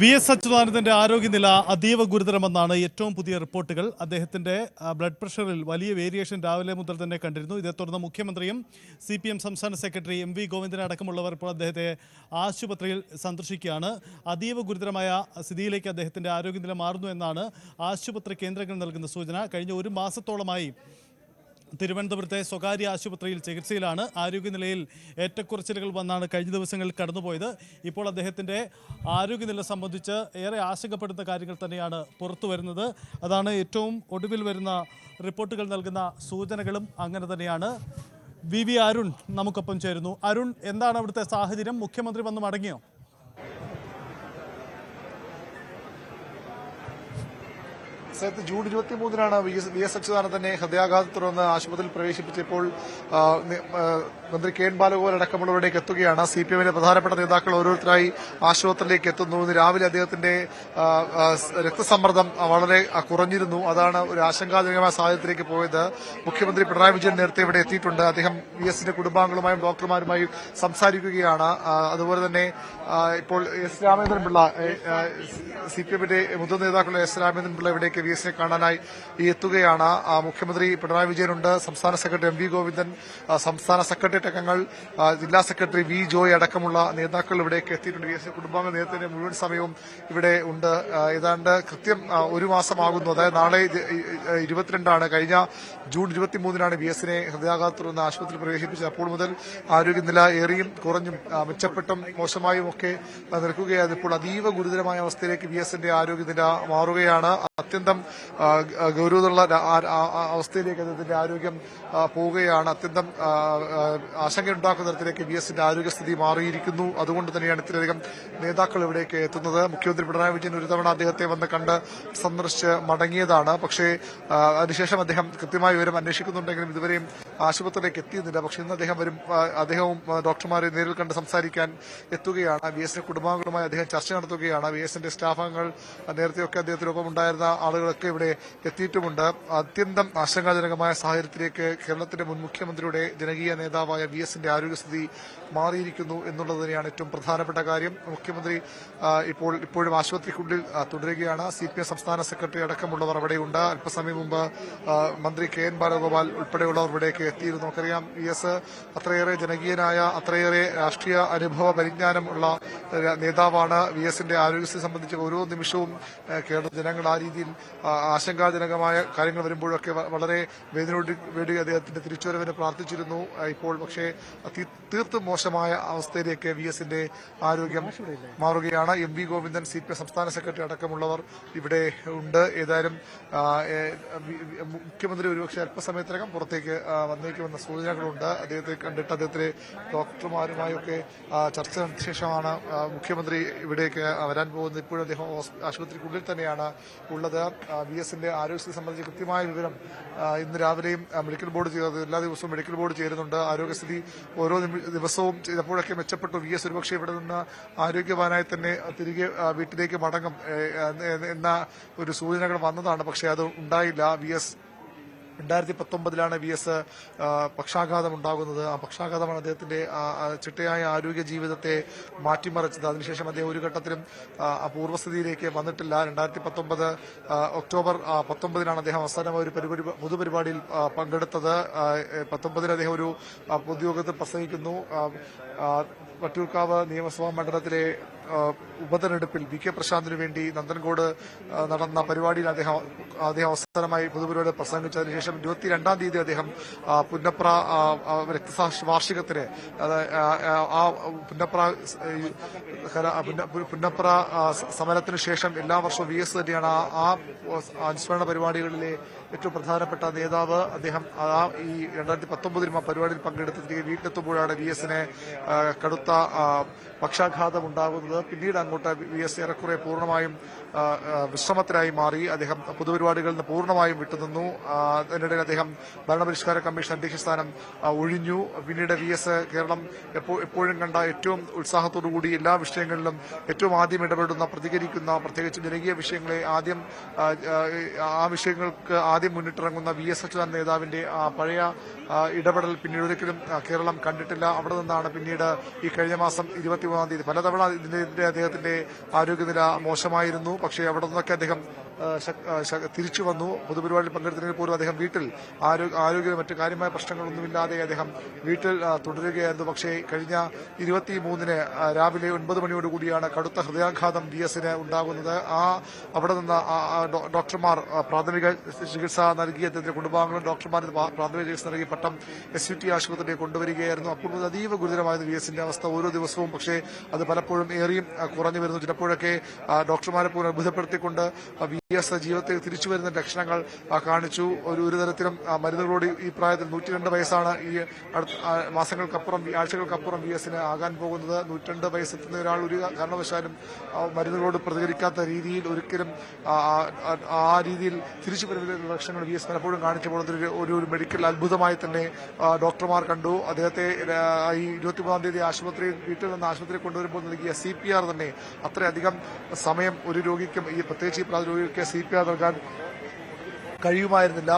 V S അച്യുതാനന്ദന്റെ ആരോഗ്യനില അതീവ ഗുരുതരമെന്നാണ് ഏറ്റവും പുതിയ റിപ്പോർട്ടുകൾ. അദ്ദേഹത്തിന്റെ ബ്ലഡ് പ്രഷറിൽ വലിയ വേരിയേഷൻ രാവിലെ മുതൽ തന്നെ കണ്ടിരുന്നു. ഇതേ തുടർന്ന് മുഖ്യമന്ത്രിയും സി പി എം സംസ്ഥാന സെക്രട്ടറി എം വി ഗോവിന്ദൻ അടക്കമുള്ളവർ ഇപ്പോൾ അദ്ദേഹത്തെ ആശുപത്രിയിൽ സന്ദർശിക്കുകയാണ്. അതീവ ഗുരുതരമായ സ്ഥിതിയിലേക്ക് അദ്ദേഹത്തിന്റെ ആരോഗ്യനില മാറുന്നു എന്നാണ് ആശുപത്രി കേന്ദ്രങ്ങൾ നൽകുന്ന സൂചന. കഴിഞ്ഞ ഒരു മാസത്തോളമായി തിരുവനന്തപുരത്തെ സ്വകാര്യ ആശുപത്രിയിൽ ചികിത്സയിലാണ് ആരോഗ്യനിലയിൽ ഏറ്റക്കുറച്ചിലുകൾ വന്നാണ് കഴിഞ്ഞ ദിവസങ്ങളിൽ കടന്നുപോയത്. ഇപ്പോൾ അദ്ദേഹത്തിന്റെ ആരോഗ്യനില സംബന്ധിച്ച് ഏറെ ആശങ്കപ്പെടുന്ന കാര്യങ്ങൾ തന്നെയാണ് പുറത്തു വരുന്നത്. അതാണ് ഏറ്റവും ഒടുവിൽ വരുന്ന റിപ്പോർട്ടുകൾ നൽകുന്ന സൂചനകളും അങ്ങനെ തന്നെയാണ്. വി വി അരുൺ നമുക്കൊപ്പം ചേരുന്നു. അരുൺ എന്താണ് അവിടുത്തെ സാഹചര്യം? മുഖ്യമന്ത്രി വന്ന് മടങ്ങിയോ? സയത്ത് ജൂൺ ഇരുപത്തി മൂന്നിനാണ് വി എസ് അച്യുതാനന്ദനെ ഹൃദയാഘാതത്തെ തുടർന്ന് ആശുപത്രിയിൽ പ്രവേശിപ്പിച്ചപ്പോൾ മന്ത്രി കെ എൻ ബാലഗോപാൽ അടക്കമുള്ളവരിലേക്ക് എത്തുകയാണ്. സി പി എമ്മിന്റെ പ്രധാനപ്പെട്ട നേതാക്കൾ ഓരോരുത്തരായി ആശുപത്രിയിലേക്ക് എത്തുന്നു. ഇന്ന് രാവിലെ അദ്ദേഹത്തിന്റെ രക്തസമ്മർദ്ദം വളരെ കുറഞ്ഞിരുന്നു. അതാണ് ഒരു ആശങ്കാജനകമായ സാഹചര്യത്തിലേക്ക് പോയത്. മുഖ്യമന്ത്രി പിണറായി വിജയൻ നേരത്തെ ഇവിടെ എത്തിയിട്ടുണ്ട്. അദ്ദേഹം വി എസിന്റെ കുടുംബാംഗങ്ങളുമായും ഡോക്ടർമാരുമായും സംസാരിക്കുകയാണ്. അതുപോലെ തന്നെ ഇപ്പോൾ S Ramendran Pillai C P എമ്മിന്റെ മുതിർന്ന നേതാക്കളുടെ എസ് രാമേന്ദ്രൻ പിള്ള ഇവിടേക്ക് വി എസിനെ കാണാനായി എത്തുകയാണ്. മുഖ്യമന്ത്രി പിണറായി വിജയനുണ്ട്. സംസ്ഥാന സെക്രട്ടറി എം വി ഗോവിന്ദൻ സംസ്ഥാന സെക്രട്ടേറിയറ്റ് ആ, ജില്ലാ സെക്രട്ടറി വി ജോയ് അടക്കമുള്ള നേതാക്കൾ ഇവിടേക്ക് എത്തിയിട്ടുണ്ട്. വി എസ് കുടുംബാംഗ നേതൃത്വത്തിന്റെ മുഴുവൻ സമയവും ഇവിടെ ഉണ്ട്. ഏതാണ്ട് കൃത്യം ഒരു മാസമാകുന്നു. അതായത് നാളെ ഇരുപത്തിരണ്ടാണ്. കഴിഞ്ഞ ജൂൺ ഇരുപത്തിമൂന്നിനാണ് വി എസിനെ ഹൃദയാഘാതത്തെ തുടർന്ന് ആശുപത്രിയിൽ പ്രവേശിപ്പിച്ചത്. അപ്പോൾ മുതൽ ആരോഗ്യനില ഏറിയും കുറഞ്ഞും മെച്ചപ്പെട്ടും മോശമായും ഒക്കെ നിൽക്കുകയായിരുന്നു. ഇപ്പോൾ അതീവ ഗുരുതരമായ അവസ്ഥയിലേക്ക് വി എസിന്റെ ആരോഗ്യനില മാറുകയാണ്. അത്യന്തം ഗൗരവമുള്ള അവസ്ഥയിലേക്ക് അദ്ദേഹത്തിന്റെ ആരോഗ്യം പോവുകയാണ്. അത്യന്തം ആശങ്കയുണ്ടാക്കുന്ന തരത്തിലേക്ക് വി എസിന്റെ ആരോഗ്യസ്ഥിതി മാറിയിരിക്കുന്നു. അതുകൊണ്ട് തന്നെയാണ് ഇത്രയധികം നേതാക്കൾ ഇവിടേക്ക് എത്തുന്നത്. മുഖ്യമന്ത്രി പിണറായി വിജയൻ ഒരു തവണ അദ്ദേഹത്തെ വന്ന് കണ്ട് സന്ദർശിച്ച് മടങ്ങിയതാണ്. പക്ഷേ അതിനുശേഷം അദ്ദേഹം കൃത്യമായ വിവരം അന്വേഷിക്കുന്നുണ്ടെങ്കിലും ഇതുവരെയും ആശുപത്രിയിലേക്ക് എത്തിയിരുന്നില്ല. പക്ഷെ ഇന്ന് അദ്ദേഹം വരും അദ്ദേഹവും ഡോക്ടർമാരെ നേരിൽ കണ്ട് സംസാരിക്കാൻ എത്തുകയാണ്. വി എസിന്റെ കുടുംബാംഗങ്ങളുമായി അദ്ദേഹം ചർച്ച നടത്തുകയാണ്. വി എസിന്റെ സ്റ്റാഫ് അംഗങ്ങൾ നേരത്തെയൊക്കെ അദ്ദേഹത്തിനൊപ്പം ഉണ്ടായിരുന്ന ആളുകളൊക്കെ ഇവിടെ എത്തിയിട്ടുമുണ്ട്. അത്യന്തം ആശങ്കാജനകമായ സാഹചര്യത്തിലേക്ക് കേരളത്തിന്റെ മുൻ മുഖ്യമന്ത്രിയുടെ ജനകീയ നേതാവായ വി എസിന്റെ ആരോഗ്യസ്ഥിതി മാറിയിരിക്കുന്നു എന്നുള്ളത് തന്നെയാണ് ഏറ്റവും പ്രധാനപ്പെട്ട കാര്യം. മുഖ്യമന്ത്രി ഇപ്പോൾ ഇപ്പോഴും ആശുപത്രിക്കുള്ളിൽ തുടരുകയാണ്. സി പി എം സംസ്ഥാന സെക്രട്ടറി അടക്കമുള്ളവർ അവിടെയുണ്ട്. അല്പസമയം മുമ്പ് മന്ത്രി കെ എൻ ബാലഗോപാൽ ഉൾപ്പെടെയുള്ളവർ ഇവിടേക്ക് എത്തിയിരുന്നു നമുക്കറിയാം വി എസ് അത്രയേറെ ജനകീയനായ അത്രയേറെ രാഷ്ട്രീയ അനുഭവ പരിജ്ഞാനം ഉള്ള ഒരു നേതാവാണ് വി എസിന്റെ ആരോഗ്യസ്ഥിതി സംബന്ധിച്ച് ഓരോ നിമിഷവും കേരള ജനങ്ങൾ ആ രീതിയിൽ ആശങ്കാജനകമായ കാര്യങ്ങൾ വരുമ്പോഴൊക്കെ വളരെ വേദനയോട് വേണ്ടി അദ്ദേഹത്തിന്റെ തിരിച്ചുവരവിന് പ്രാർത്ഥിച്ചിരുന്നു. ഇപ്പോൾ പക്ഷേ തീർത്തും മോശമായ അവസ്ഥയിലേക്ക് വി എസിന്റെ ആരോഗ്യം മാറുകയാണ്. M V Govindan C P M സംസ്ഥാന സെക്രട്ടറി അടക്കമുള്ളവർ ഇവിടെ ഉണ്ട്. ഏതായാലും മുഖ്യമന്ത്രി ഒരുപക്ഷെ അല്പസമയത്തിനകം പുറത്തേക്ക് ആ, വന്നേക്കുമെന്ന സൂചനകളുണ്ട്. അദ്ദേഹത്തെ കണ്ടിട്ട് അദ്ദേഹത്തിലെ ഡോക്ടർമാരുമായൊക്കെ ചർച്ച നടത്തിയ ശേഷമാണ് മുഖ്യമന്ത്രി ഇവിടേക്ക് വരാൻ പോകുന്നത്. ഇപ്പോഴും അദ്ദേഹം ആശുപത്രിക്കുള്ളിൽ തന്നെയാണ് ഉള്ളത്. വി എസിന്റെ ആരോഗ്യസ്ഥിതി സംബന്ധിച്ച് കൃത്യമായ വിവരം ഇന്ന് രാവിലെയും മെഡിക്കൽ ബോർഡ് ചെയ്തത് എല്ലാ ദിവസവും മെഡിക്കൽ ബോർഡ് ചേരുന്നുണ്ട്. ആരോഗ്യസ്ഥിതി ഓരോ ദിവസവും ചിലപ്പോഴൊക്കെ മെച്ചപ്പെട്ടു. വി എസ് ഒരുപക്ഷെ ഇവിടെ നിന്ന് ആരോഗ്യവാനായി തന്നെ തിരികെ വീട്ടിലേക്ക് മടങ്ങും എന്ന ഒരു സൂചനകൾ വന്നതാണ്. പക്ഷേ അത് ഉണ്ടായില്ല. വി എസ് രണ്ടായിരത്തി പത്തൊമ്പതിലാണ് വി എസ് പക്ഷാഘാതം ഉണ്ടാകുന്നത് ആ പക്ഷാഘാതമാണ് അദ്ദേഹത്തിന്റെ ചിട്ടയായ ആരോഗ്യ ജീവിതത്തെ മാറ്റിമറിച്ചത്. അതിനുശേഷം അദ്ദേഹം ഒരു ഘട്ടത്തിലും പൂർവസ്ഥിതിയിലേക്ക് വന്നിട്ടില്ല. രണ്ടായിരത്തി പത്തൊമ്പത് ഒക്ടോബർ പത്തൊമ്പതിനാണ് അദ്ദേഹം അവസാനമായി ഒരു പരിപാടി പൊതുപരിപാടിയിൽ പങ്കെടുത്തത്. പത്തൊമ്പതിന് അദ്ദേഹം ഒരു പൊതുയോഗത്തിൽ പ്രസംഗിക്കുന്നു. വട്ടിയൂർക്കാവ് നിയമസഭാ മണ്ഡലത്തിലെ ഉപതെരഞ്ഞെടുപ്പിൽ വി കെ പ്രശാന്തിനു വേണ്ടി നന്ദൻകോട് നടന്ന പരിപാടിയിൽ അദ്ദേഹം അദ്ദേഹം അവസാനമായി പൊതുപരിപാടി പ്രസംഗിച്ചതിന് ശേഷം ഇരുപത്തിരണ്ടാം തീയതി അദ്ദേഹം പുന്നപ്ര രക്തസാക്ഷി വാർഷികത്തിന് ആ, പുന്നപ്ര പുന്നപ്ര സമരത്തിന് ശേഷം എല്ലാ വർഷവും വി എസ് തന്നെയാണ് ആ- അനുസ്മരണ പരിപാടികളിലെ ഏറ്റവും പ്രധാനപ്പെട്ട നേതാവ്. അദ്ദേഹം ആ ഈ രണ്ടായിരത്തി പത്തൊമ്പതിലും ആ പരിപാടിയിൽ പങ്കെടുത്ത് വീട്ടിലെത്തുമ്പോഴാണ് വി എസിന് കടുത്ത പക്ഷാഘാതം ഉണ്ടാകുന്നത് പിന്നീട് അങ്ങോട്ട് വി എസ് ഏറെക്കുറെ പൂർണമായും വിശ്രമത്തിലായി മാറി. അദ്ദേഹം പൊതുപരിപാടികളിൽ നിന്ന് പൂർണമായും വിട്ടുനിന്നു. അതിനിടയിൽ അദ്ദേഹം ഭരണപരിഷ്കാര കമ്മീഷൻ അധ്യക്ഷ സ്ഥാനം ഒഴിഞ്ഞു. പിന്നീട് വി എസ് കേരളം എപ്പോഴും കണ്ട ഏറ്റവും ഉത്സാഹത്തോടുകൂടി എല്ലാ വിഷയങ്ങളിലും ഏറ്റവും ആദ്യം ഇടപെടുന്ന പ്രതികരിക്കുന്ന പ്രത്യേകിച്ച് ജനകീയ വിഷയങ്ങളെ ആദ്യം ആ, വിഷയങ്ങൾക്ക് ആദ്യം മുന്നിട്ടിറങ്ങുന്ന വി എസ് അച്യുതാനന്ദ നേതാവിന്റെ പഴയ ഇടപെടൽ പിന്നീട് ഒരിക്കലും കേരളം കണ്ടിട്ടില്ല. അവിടെ നിന്നാണ് പിന്നീട് ഈ കഴിഞ്ഞ മാസം ഇരുപത്തിമൂന്നാം തീയതി പലതവണ ഇതിന്റെ അദ്ദേഹത്തിന്റെ ആരോഗ്യനില മോശമായിരുന്നു. പക്ഷേ അവിടെ നിന്നൊക്കെ അദ്ദേഹം തിരിച്ചു വന്നു. പൊതുപരിപാടിയിൽ പങ്കെടുത്തതിൽ പോലും അദ്ദേഹം വീട്ടിൽ ആരോഗ്യ മറ്റു കാര്യമായ പ്രശ്നങ്ങളൊന്നുമില്ലാതെ അദ്ദേഹം വീട്ടിൽ തുടരുകയായിരുന്നു. പക്ഷേ കഴിഞ്ഞ ഇരുപത്തി മൂന്നിന് രാവിലെ ഒൻപത് മണിയോടുകൂടിയാണ് കടുത്ത ഹൃദയാഘാതം ബി എസിന് ഉണ്ടാകുന്നത്. ആ അവിടെ നിന്ന് ഡോക്ടർമാർ പ്രാഥമിക ചികിത്സ നൽകി അദ്ദേഹത്തിന്റെ കുടുംബാംഗങ്ങളും ഡോക്ടർമാർ പ്രാഥമിക ചികിത്സ നൽകി പട്ടം എസ് യു ടി ആശുപത്രിയിൽ കൊണ്ടുവരികയായിരുന്നു. അപ്പോൾ അതീവ ഗുരുതരമായിരുന്നു വി എസിന്റെ അവസ്ഥ ഓരോ ദിവസവും. പക്ഷേ അത് പലപ്പോഴും ഏറിയും കുറഞ്ഞു വരുന്നു. ചിലപ്പോഴൊക്കെ ഡോക്ടർമാരെ പോലും അത്ഭുതപ്പെടുത്തിക്കൊണ്ട് ആ, വി എസ് ജീവിതത്തിൽ തിരിച്ചു വരുന്ന ലക്ഷണങ്ങൾ കാണിച്ചു. ഒരു ഒരു തരത്തിലും മരുന്നുകളോട് ഈ പ്രായത്തിൽ നൂറ്റിരണ്ട് വയസ്സാണ് ഈ മാസങ്ങൾക്കപ്പുറം ആഴ്ചകൾക്കപ്പുറം വി എസിന് ആകാൻ പോകുന്നത്. നൂറ്റിരണ്ട് വയസ്സെത്തുന്ന ഒരാൾ ഒരു കാരണവശാലും മരുന്നുകളോട് പ്രതികരിക്കാത്ത രീതിയിൽ ഒരിക്കലും ആ, രീതിയിൽ തിരിച്ചു വരുന്ന ലക്ഷണങ്ങൾ വി എസ് പലപ്പോഴും കാണിച്ചു പോകുന്നത് ഒരു ഒരു മെഡിക്കൽ അത്ഭുതമായി തന്നെ ഡോക്ടർമാർ കണ്ടു. അദ്ദേഹത്തെ ഈ ഇരുപത്തിമൂന്നാം തീയതി ആശുപത്രി വീട്ടിൽ നിന്ന് ആശുപത്രിയിൽ കൊണ്ടുവരുമ്പോൾ നൽകിയ സി പി ആർ തന്നെ അത്രയധികം സമയം ഒരു രോഗിക്കും ഈ പ്രത്യേകിച്ച് ഈ പ്രായ രോഗിക്ക് സി പി ആർ നൽകാൻ കഴിയുമായിരുന്നില്ല.